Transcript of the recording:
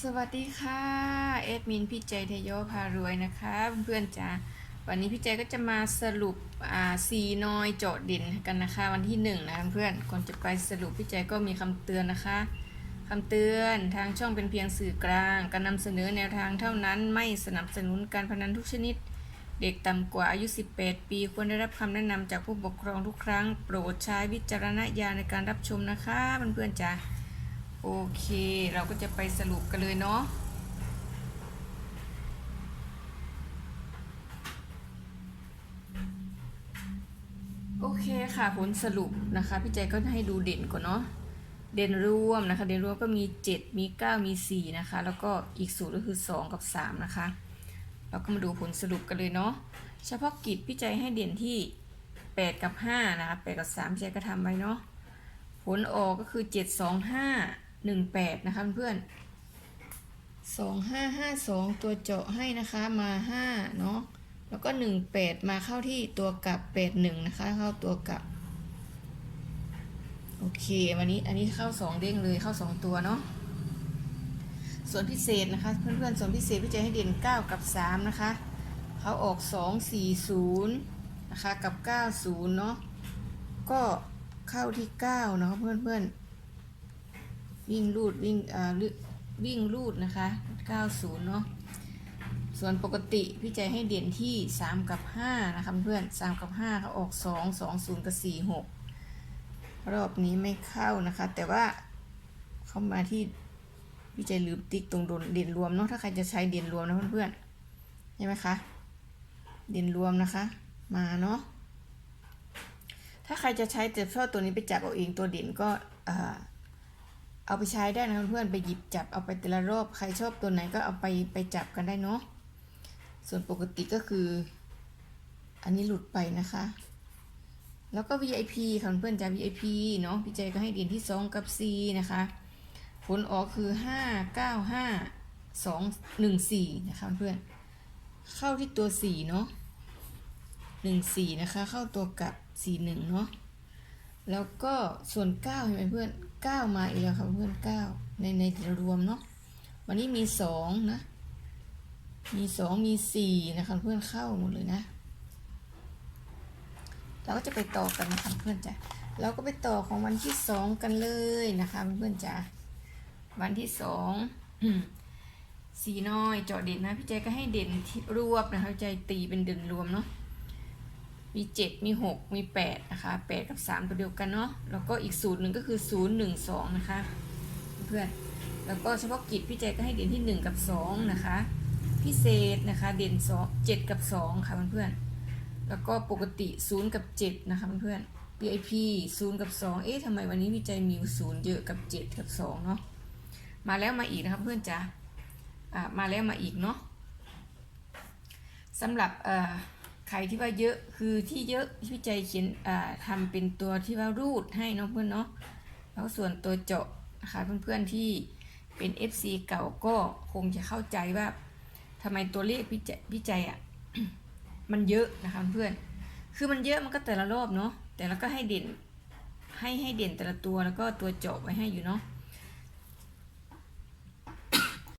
สวัสดีค่ะเอดมินพี่ใจเทโยพารวยนะคะเพื่อนๆจ้าวันนี้พี่ใจก็จะมาสรุปอ่าสีนอยโจด่นกันนะคะวันที่หนึ่งนะเพื่อนก่อนจะไปสรุปพี่ใจก็มีคำเตือนนะคะคำเตือนทางช่องเป็นเพียงสื่อกลาง การนำเสนอแนวทางเท่านั้นไม่สนับสนุนการพนันทุกชนิด เด็กต่ำกว่าอายุ 18 ปี ควรได้รับคำแนะนำจากผู้ปกครองทุกครั้ง โปรดใช้วิจารณญาณในการรับชมนะคะเพื่อนๆจ้า โอเค เราก็จะไปสรุปกันเลยเนาะโอเคค่ะผลสรุปนะคะ พี่ใจก็ให้ดูเด่นก่อนเนาะเด่นรวมนะคะ เด่นรวมก็มี 7 มี 9 มี 4 นะคะ แล้วก็อีกสูตรก็คือ 2 กับ 3 นะคะ เราก็มาดูผลสรุปกันเลยเนาะเฉพาะกิจพี่ใจให้เด่นที่ 8 กับ 5 นะคะ 8 กับ3พี่ใจก็ทำไว้เนาะผลออกก็คือ 7 2 5 1 8 นะคะเพื่อน2 5 5 2 ตัวเจาะให้นะคะมา 5 เนาะแล้วก็ 1 8 มาเข้าที่ตัวกลับ 8 1 นะคะ เข้าตัวกลับ โอเค วันนี้อันนี้เข้า 2 เด้งเลยเข้า 2 ตัวเนาะส่วนพิเศษนะคะ เพื่อนๆ ส่วนพิเศษพี่เจให้เด่น 9 กับ 3 นะคะ เขาออก 2 4 0 นะคะ กับ 90 เนาะก็เข้าที่ 9 เนาะเพื่อนๆ วิ่งรูดวิ่งอ่าวิ่งรูดนะคะ 90 เนาะส่วนปกติพี่ใจให้เด่นที่ 3 กับ 5 นะคะเพื่อน 3 กับ5เขาออก 2 2 0 กับ 4 6 รอบนี้ไม่เข้านะคะ แต่ว่าเข้ามาที่พี่ใจลืมติ๊กตรงโดนเด่นรวมเนาะถ้าใครจะใช้เด่นรวมนะเพื่อนๆใช่ไหมคะ เด่นรวมนะคะ มาเนาะถ้าใครจะใช้แต่ชอบตัวนี้ไปจับเอาเองตัวเด่นก็อ่า เอาไปใช้ได้นะเพื่อนไปหยิบจับเอาไปแต่ละรอบใครชอบตัวไหนก็เอาไปไปจับกันได้เนาะส่วนปกติก็คือ อันนี้หลุดไปนะคะ แล้วก็ VIP ค่ะเพื่อนๆจะ VIP เนาะพี่ใจก็ให้เด่นที่ 2 กับ C นะคะ ผลออกคือ 5 9 5 2 1 4 นะคะเพื่อนเข้าที่ตัว 4 เนาะ1 4 นะคะ เข้าตัวกับ 4 1 เนาะ แล้วก็ส่วน9เห็นไหมเพื่อน9มาอีกแล้วครับเพื่อน9ในในรวมเนาะวันนี้มี2นะ มี2มี4นะคะเพื่อนเข้าหมดเลยนะ เราก็จะไปต่อกันนะคะเพื่อนจ้ะเราก็ไปต่อของวันที่2กันเลยนะคะเพื่อนจ้ะวันที่2อืมสีน้อยเจาะเด่นนะพี่ใจก็ให้เด่นรวบนะคะพี่ใจตีเป็นเด่นรวมเนาะ มีเจ็ดมีหกมีแปดนะคะแปดกับสามตัวเดียวกันเนาะ แล้วก็อีกสูตรหนึ่งก็คือศูนย์หนึ่งสองนะคะ เพื่อน แล้วก็เฉพาะกิจพี่ใจก็ให้เด่นที่หนึ่งกับสองนะคะ พิเศษนะคะ เด่นสองเจ็ดกับสองค่ะเพื่อนๆแล้วก็ปกติศูนย์กับเจ็ดนะคะเพื่อนๆ VIP ศูนย์กับสองเอ๊ะทำไมวันนี้พี่ใจมีศูนย์เยอะกับเจ็ดกับสองเนาะ มาแล้วมาอีกนะครับเพื่อนจ๋า อ่า มาแล้วมาอีกเนาะสำหรับเอ่อ ใครที่ว่าเยอะคือที่เยอะพี่ใจเขียนอ่าทำเป็นตัวที่ว่ารูดให้เนาะเพื่อนเนาะแล้วส่วนตัวเจาะนะคะเพื่อนๆที่เป็น FC เก่าก็คงจะเข้าใจว่าทำไมตัวเลขพี่ใจพี่ใจอะมันเยอะนะคะเพื่อนคือมันเยอะมันก็แต่ละรอบเนาะแต่แล้วก็ให้เด่นให้ให้เด่นแต่ละตัวแล้วก็ตัวเจาะไว้ให้อยู่เนาะ